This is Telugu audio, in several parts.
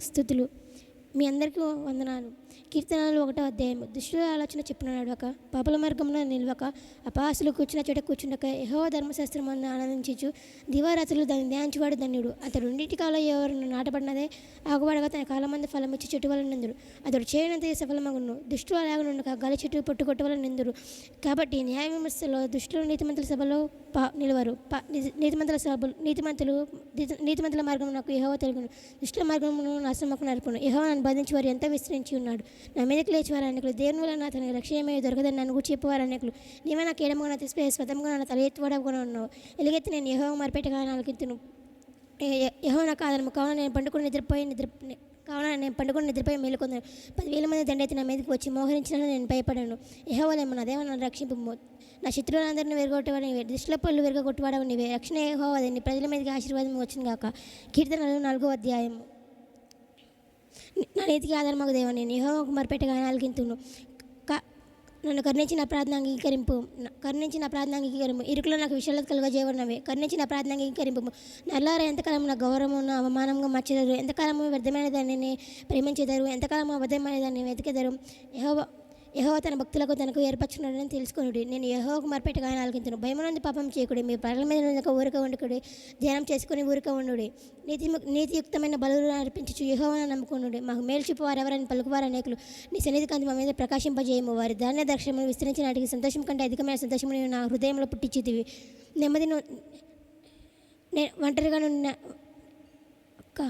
స్థుతులు. మీ అందరికీ వందనాలు. కీర్తనలు ఒకటో అధ్యాయం. దుష్టుల ఆలోచన చెప్పిన నడవక పాపల మార్గంలో నిల్వక అపాసులు కూర్చున్న చోట కూర్చుండక యహో ధర్మశాస్త్రం అన్న ఆనందించు దివారాత్రులు దాన్ని ధ్యానించువాడు ధన్యుడు. అతడు రెండింటి కాలం ఎవరు నాటబడినదే? ఆగుబడగా తన కాలమంది ఫలం ఇచ్చి చెట్టు వల్ల నిందుడు అతడు చేయనంత సఫలమగును. దుష్టులు అలాగనుండక గాలి చెట్టు పట్టుకొట్టు వల్ల నిందుడు కాబట్టి న్యాయ విమర్శలో దుష్టులు నీతిమంతుల సభలో పా నిలవరు. పా నీతిమంతుల సభలు నీతిమంతులు నీతిమంతుల మార్గం నాకు యహోవ తెలుగును దుష్టుల మార్గమును నాశనముకు నడుపును. యహో నన్ను బంధించి వారు ఎంత విస్తరించి ఉన్నాడు. నా మీదకి లేచి వారు అనేకులు దేవుని వల్ల నా తనకి రక్షయమే దొరకదని నన్ను గురించి చెప్పేవారు అనేకులు. నీవే నాకు ఏడముగా నా తీసిపోయి స్వతంగా నా తల ఎత్తువడగా ఉన్నావు. ఎలుగెత్తి నేను యహో మరిపెట్టగా నాలుగింతును యహో నాకు ఆధారము కావున నేను పండుకొని నిద్రపోయి నిద్ర కావున నేను పండుకొని నిద్రపోయి మేలుకొందాను. పదివేల మంది దండైతే నా మీదకి వచ్చి మోహరించిన నేను భయపడాను. యహోవలేమో నా దేవ నన్ను రక్షింపు నా శత్రువులందరినీ విరగొట్టవాడు నీవే దృష్టిలో పళ్ళు విరగొట్టవాడవు నీవే. రక్షణ యహోవదే నీ ప్రజల మీదకి ఆశీర్వాదం వచ్చింది కాక కీర్తనలు నాలుగో అధ్యాయం నా నీతికి ఆధారమగు దేవ నేను యహోవకు మరిపెట్టగా నాలుగింతును క- నన్ను కరుణించి నా ప్రార్థన అంగీకరింపు. న- కరుణించి నా ప్రార్థన అంగీకరింపు. ఇరుకులో నాకు విషయాలు కలుగజేయబడినవి. కరుణించి నా ప్రార్థన అంగీకరింపు. నల్లారా ఎంతకాలం నా గౌరవం నా అవమానంగా మార్చేదారు? ఎంతకాలము వ్యర్థమైన దానిని ప్రేమించేదారు? ఎంతకాలము అబద్ధమైన దాన్ని వెతికేదారు? యహోవ యహో తన భక్తులకు తనకు ఏర్పరచుకున్నాడని తెలుసుకునుడి. నేను యహోకు మరపెట్టగా ఆయన ఆలకించను భయమునందు పాపం చేయకుడి. మీ పగల మీద నుండి ఊరిక వండుకుడి. ధ్యానం చేసుకుని ఊరిక ఉండుడి నీతి నీతియుక్తమైన బలులు అర్పించు యహోవను నమ్ముకునుడి. మాకు మేలు చూపు వారు ఎవరని పలుకువారు అనేకులు. నీ సన్నిధి కాంతి మా మీద ప్రకాశింపజేయము. వారి ధాన్య దక్షిణము విస్తరించిన నాటికి సంతోషం కంటే అధికమైన సంతోషము నేను నా హృదయంలో పుట్టించితివి. నెమ్మది నేను ఒంటరిగా నున్న అక్క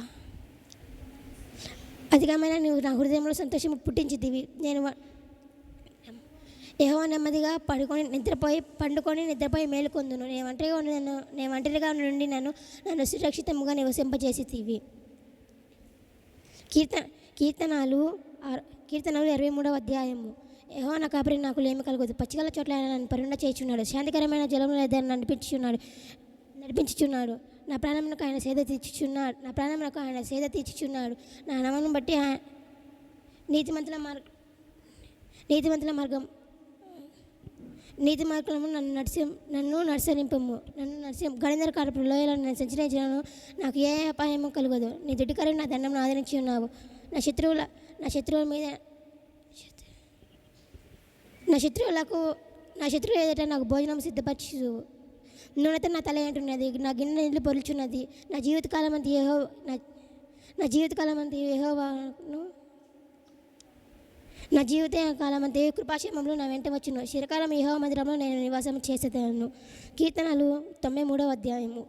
అధికమైన నువ్వు నా హృదయంలో సంతోషం పుట్టించితివి. నేను యహో నెమ్మదిగా పడుకొని నిద్రపోయి పండుకొని నిద్రపోయి మేలుకొందును. నేను ఒంటరిగా ఉండి నన్ను నేను ఒంటరిగా నుండి నన్ను నన్ను సురక్షితముగా నివసింపజేసి తీవి కీర్తన కీర్తనాలు కీర్తనలు ఇరవై మూడవ అధ్యాయము. యహో నా కాపరి నాకు లేమి కలగదు. పచ్చికల చోట్ల ఆయన నన్ను పరుణ చేయుచున్నాడు శాంతికరమైన జలముల దగ్గర నడిపించుచున్నాడు. నడిపించుచున్నాడు. నా ప్రాణమునకు ఆయన సేద తీర్చుచున్నాడు. నా ప్రాణమునకు ఆయన సేద తీర్చుచున్నాడు. నా నమను బట్టి నీతిమంతుల మార్గం నీతిమంతుల మార్గం నీతి మార్గము నన్ను నడిసి నన్ను నడుసరింపము నన్ను నడిసి గణేంద్ర కార్పు లోయలను నేను సంచరించినాను నాకు ఏ అపాయము కలగదు. నీ దుడ్డికరే నా దండం ఆదరించి ఉన్నావు. నా శత్రువుల నా శత్రువుల మీద నా శత్రువులకు నా శత్రువు ఏదైతే నాకు భోజనం సిద్ధపరచు నూనెతో నా తల ఏంటున్నది? నా గిన్నె నీళ్ళు పొలుచున్నది నా జీవితకాలం అంతా ఏహో నా నా జీవితకాలం అంతా ఏహోవాను నా జీవిత కాలం దేవి కృపాక్షేమంలో నా వెంట వచ్చిన? చిరకాలం యహో మందిరంలో నేను నివాసం చేసేదాను. కీర్తనలు తొంభై మూడవ అధ్యాయము.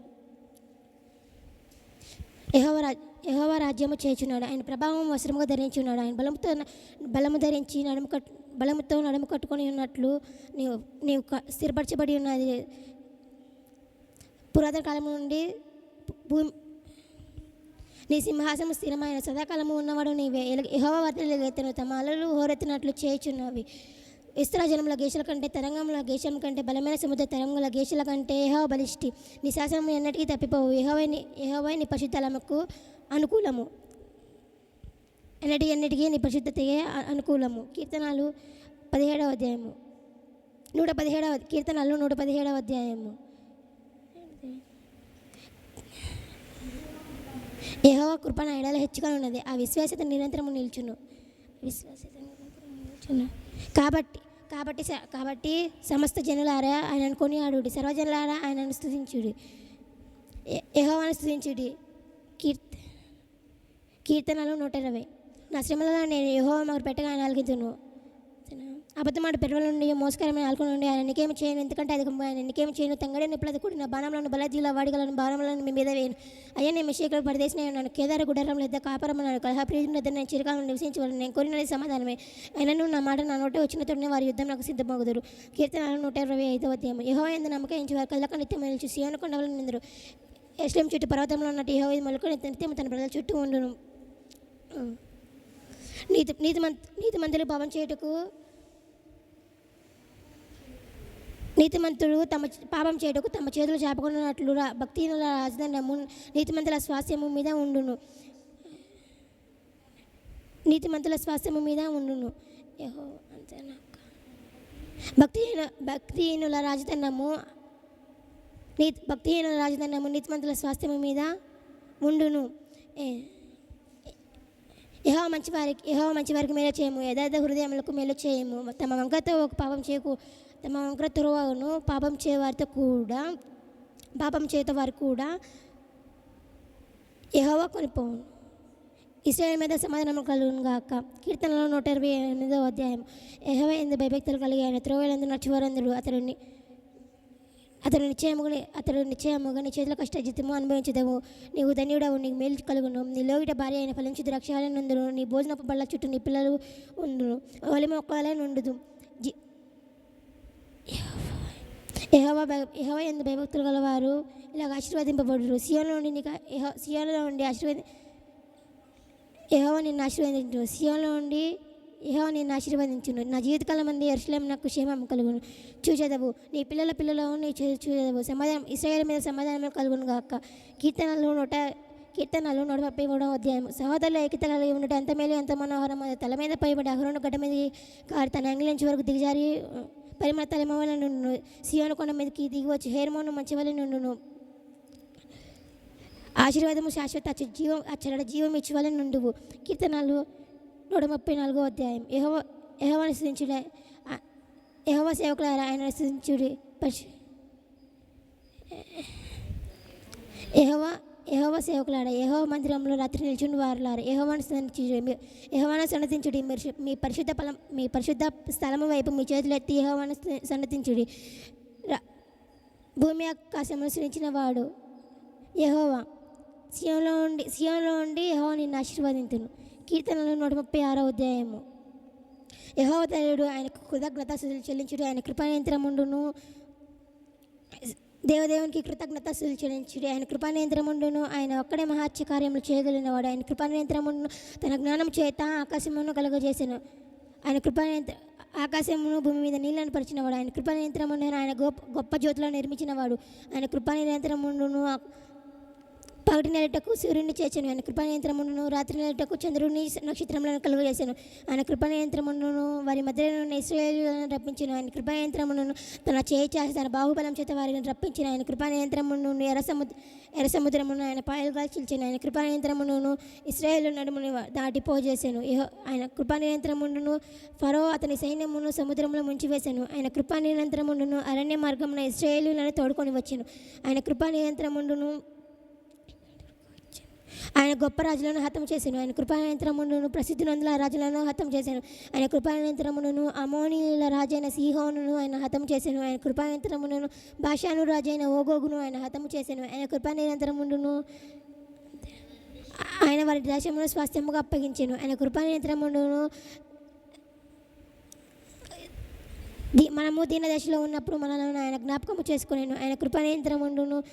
యహోవ రాజ్ యహోవ రాజ్యము చేర్చున్నాడు ఆయన ప్రభావం వస్త్రముగా ధరించున్నాడు. ఆయన బలముతో బలము ధరించి నడుము కట్ బలముతో నడుము కట్టుకొని ఉన్నట్లు నీవు నీవు క- స్థిరపరచబడి ఉన్నది. పురాతన కాలం నుండి భూమి నీ సింహాసనం స్థిరమైన సదాకాలము ఉన్నవాడు నీవే. యహోవ వర్తలు తమ అలలు హోరెత్తినట్లు చేయుచున్నవి. విస్తర జనముల గేషల కంటే తరంగముల గేషం కంటే బలమైన సముద్ర తరంగుల గేషల కంటే యహోవ బలిష్టి. నీ శాసనం ఎన్నటికీ తప్పిపోవు. యహోవైని యహోవై నీ పరిశుద్ధలముకు అనుకూలము. ఎన్నటి ఎన్నటికీ నీ పరిశుద్ధతయే అనుకూలము. కీర్తనాలు పదిహేడవ అధ్యాయము. నూట పదిహేడవ కీర్తనాలు నూట పదిహేడవ అధ్యాయము. యహోవ కృప నా ఎడల హెచ్చుగా ఉన్నది. ఆ విశ్వాసత నిరంతరము నిల్చును. విశ్వాసత నిరంతరము నిల్చును. కాబట్టి కాబట్టి స- కాబట్టి సమస్త జనులారా ఆయనను కొనియాడుడి. సర్వజనులారా ఆయనను స్థుతించుడి. యహోవాను స్థుతించుడి. కీర్త కీర్తనలు నూట ఇరవై. నా శ్రమలలో నేను యెహోవా మాకు పెట్టగా ఆయన ఆలకించును అబద్ధమాట పెరవల నుండి మోసకరమైన ఆల్కొని నుండి ఆయన ఎన్నికేమి చేయను. ఎందుకంటే అది ఆయన ఎన్నికేమి చేయను. తంగడే నిప్పులది కూడిన బాణంలను బలదీల వాడిగలను బాణములను మీ మీద వేయను. అయ్యా నేను మిషేకులు పరదేశం ఉన్నాను కేదార గుడారం లేదా కాపురం అన్నాడు కలహప్రియుని నేను చిరకాలను నివసించవలను నేను కోరినది సమాధానమే. అయినను నా మాట నా నోట వచ్చిన వారి యుద్ధం నాకు సిద్ధమగుదురు. కీర్తనలు నూట ఇరవై ఐదవ అధ్యాయం. యహో ఎందు నమ్మకం ఇంచి వారు కళ్ళక నిత్యం నిలిచి సియోను కొండవలను నిందరు. ఎస్లేం చుట్టూ పర్వతంలో ఉన్నట్టు యహో మొలకొని నిత్యం తన ప్రజల చుట్టూ ఉండును. నీతి నీతి మంత్ నీతి మంతులు పాపం చేయుటకు నీతిమంతుడు తమ పాపం చేయటకు తమ చేతులు చేపకున్నట్లు భక్తిహీనుల రాజధానము నీతిమంతుల స్వాస్థ్యము మీద ఉండును. నీతిమంతుల స్వాస్థ్యము మీద ఉండును. యెహో అంతేనా? భక్తిహీన భక్తిహీనుల రాజధానము నీ భక్తిహీనుల రాజధానము నీతిమంతుల స్వాస్థ్యము మీద ఉండును. ఏ యహో మంచి వారికి యహో మంచి వారికి మేలు చేయము. యథార్థ హృదయములకు మేలు చేయము. తమ వంకతో ఒక పాపం చేయకు తమ వంకర తురవను పాపం చేయవారితో కూడా పాపం చేత వారు కూడా యహోవా కొనిపోవును ఇస్రాయల్ మీద సమాధానం కలుగును గాక. కీర్తనలో నూట ఇరవై ఎనిమిదో అధ్యాయం. యహోవ ఎందు భయభక్తులు కలిగాయని ఆయన త్రోవలందు నడిచివారందరూ అతడిని అతడు నిశ్చయముగా అతడు నిశ్చయముగా నీ చేతుల కష్టజితము అనుభవించదవు. నీవు ధన్యుడవు నీకు మేలు కలుగును. నీ లోగిట భార్య అయిన ఫలించు ద్రాక్షాలే నుండును నీ భోజనపు బళ్ళ చుట్టూ నీ పిల్లలు ఉండును ఒలి మొక్కలే ఉండదు జి ఎందు భయభక్తులు గలవారు. ఇలాగ ఆశీర్వదింపబడురు సియోలో నుండి నీకు సియోలో నుండి ఆశీర్వది యహోవ నిన్ను ఆశీర్వదించు సియోలో నుండి యహో నేను ఆశీర్వదించును. నా జీవితకాలం మంది ఎరుసలేం నాకు క్షేమం కలుగును. చూచేదవు. నీ పిల్లల పిల్లలను నీ చూ చూచేదవు. సమాధానం ఇస్రాయల్ మీద సమాధానం కలుగును గాక. కీర్తనలు నూట కీర్తనలు నూట ముప్పై మూడవ అధ్యాయం సహోదరుల ఏకత ఉండటం ఎంత మేలు ఎంత మనోహరం అది తల మీద పైబడి అహరోను గడ్డ మీద కారు తన అంగిలించి వరకు దిగజారి పరిమళ తలమవల నుండును. సియోను కొండ మీదకి దిగివచ్చు హేర్మోను మంచివలి నుండును. ఆశీర్వాదము శాశ్వత అచ్చ జీవం అచ్చడ జీవం ఇచ్చేవాళ్ళని నుండువు. కీర్తనలు నూట ముప్పై నాలుగో అధ్యాయం. యహోవ యహోవని స్థించుడే యహోవ సేవకులారా ఆయన స్థించుడి పరిశు యహోవ యహోవ సేవకులాడ యహోవ మందిరంలో రాత్రి నిల్చుండి వారులారు యహోవాను సన్నతించుడి యహోవాను సన్నతించుడి. మీరు మీ పరిశుద్ధ ఫలం మీ పరిశుద్ధ స్థలము వైపు మీ చేతులు ఎత్తి యహోవాను సన్నతించుడి. భూమి ఆకాశంలో సృష్టించిన వాడు యహోవా. సియోలో ఉండి సియోలో ఉండి యహోవా నిన్ను ఆశీర్వదింతును. కీర్తనలు నూట ముప్పై ఆరో అధ్యాయము. యహోవ ఆయనకు కృతజ్ఞత చెల్లించుడు ఆయన కృపానేంద్రముండును. దేవదేవునికి కృతజ్ఞత చెల్లించుడు ఆయన కృపానేంద్రముండును. ఆయన ఒక్కడే మహాత్య కార్యములు చేయగలిగినవాడు. ఆయన కృపానేంద్రముండును తన జ్ఞానం చేత ఆకాశమును కలుగజేసాను. ఆయన కృపానేంద్ర ఆకాశమును భూమి మీద నీళ్ళను పరిచినవాడు. ఆయన కృపానియంత్రముండును ఆయన గొప్ప గొప్ప జ్యోతిలో నిర్మించినవాడు. ఆయన కృపానియంత్రముండును పగటి నెలటకు సూర్యుని చేర్చను. ఆయన కృపానియంత్రమును రాత్రి నెలటకు చంద్రుని నక్షత్రములను కలుగజేశాను. ఆయన కృపానియంత్రమును వారి మధ్యలో ఉన్న ఇస్రాయేలులను రప్పించను. ఆయన కృపాయంత్రమును తన చేయి చేసి తన బాహుబలం చేత వారిని రప్పించిన. ఆయన కృపానియంత్రమును ఎర్ర సముద్ర ఎర్ర సముద్రమును ఆయన పాయలుగా చిల్చాను ఆయన కృపానియంత్రమును ఇస్రాయేల్ నడుముని దాటిపోజేశాను ఆయన ఆయన కృపానియంత్రమును ఫరో అతని సైన్యమును సముద్రంలో ముంచివేశాను. ఆయన కృపానియంత్రమును అరణ్య మార్గమున ఇస్రాయేలులను తోడుకొని వచ్చాను. ఆయన కృపానియంత్రమును ఆయన గొప్ప రాజులను హతం చేశాను. ఆయన కృపానంతరమును ప్రసిద్ధి నందుల రాజులను హతం చేశాను. ఆయన కృపానంతరమును అమోనీయుల రాజైన సీహోను ఆయన హతం చేశాను. ఆయన కృపానంతరమును భాషాను రాజైన ఓగోగును ఆయన హతం చేశాను. ఆయన కృపానంతరమును ఆయన వారి దేశమును స్వాస్థ్యముగా అప్పగించాను. ఆయన కృపానంతరమును మనము దీన దశలో ఉన్నప్పుడు మనలను ఆయన జ్ఞాపకము చేసుకునేను. ఆయన కృపానియంత్రముండును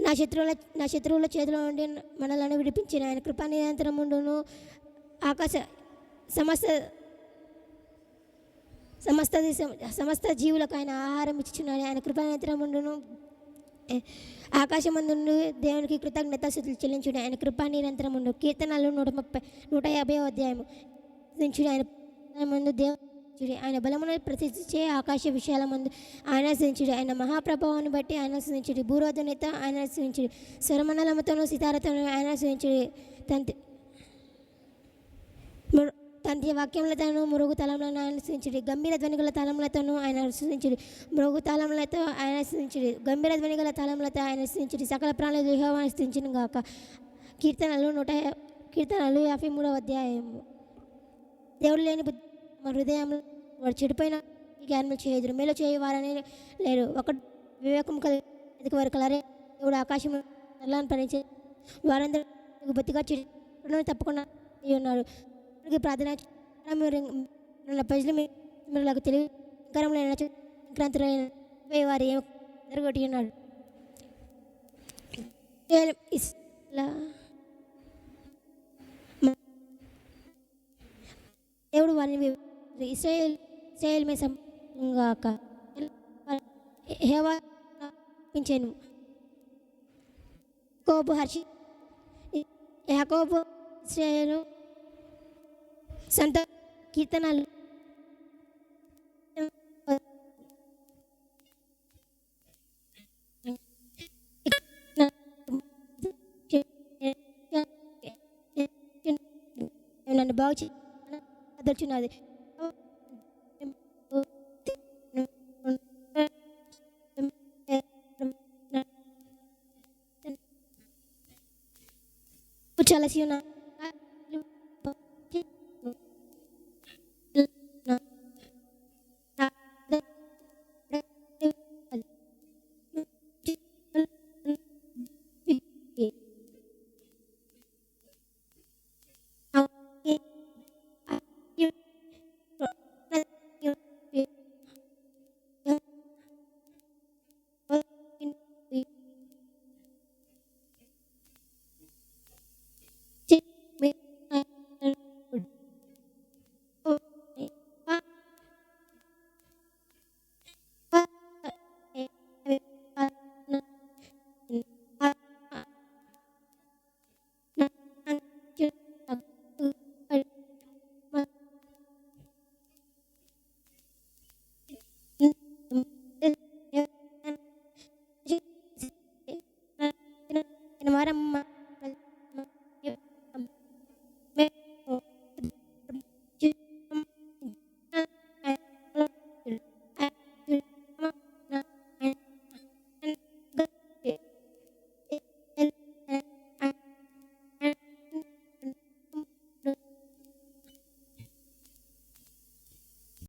నా శత్రువుల నా శత్రువుల చేతిలో నుండి మనలను విడిపించిన ఆయన కృపా నిరంతరం ఉండును. ఆకాశ సమస్త సమస్త దేశం- సమస్త జీవులకు ఆయన ఆహారం ఇచ్చుచున్నాడు. ఆయన కృపా నిరంతరం ఉండును. ఆకాశమందుండు దేవునికి కృతజ్ఞత స్థుతులు చెల్లించుడు. ఆయన కృపా నిరంతరం ఉండు. కీర్తనలు నూట ముప్పై నూట యాభై అధ్యాయము. నుంచి ఆయన ముందు దేవుడు ఆయన బలమును ప్రతిష్ఠించే ఆకాశ విషయాల ముందు ఆయన స్థించుడు ఆయన మహాప్రభావాన్ని బట్టి ఆయన స్థించుడు భూరోధనితో ఆయన స్థించుడు స్వరమండలముతోనూ సితారతోనూ ఆయన స్థించుడు తంతి తంతి మురుగు తలములను ఆయన గంభీర ధ్వనిగల తలములతోనూ ఆయన స్థించుడు మృగు తలములతో ఆయన స్థించుడు గంభీర ధ్వనిగల తలములతో ఆయన స్థించుడు సకల ప్రాణుల దేహవాన్ని స్థించును గాక. కీర్తనలు నూట కీర్తనలు యాభై మూడవ అధ్యాయము. దేవుడు లేని బుద్ధి మా హృదయంలో వాడు చెడిపోయిన జ్ఞానం చేయదురు మేలు చేయవారని లేరు. ఒక వివేకం కలిగి వారు కలరే దేవుడు ఆకాశం నల్లని పనిచే వారందరూ బతిగా చెడు తప్పకుండా ఉన్నారు ప్రార్థన చేయుట మీరు ప్రజలు తెలివి కరములైన క్రాంతులైన వారు ఏం జరగొట్టి ఉన్నాడు ఇస్లా దేవుడు వారిని ఇస్రాయేల్ ఇస్రాయేల్ మీద సంగాక హేవా పించాను కోపు హర్షి యాకోబు ఇస్రాయేలు సంత కీర్తనలు నన్ను బాగు చేస్తున్నది se.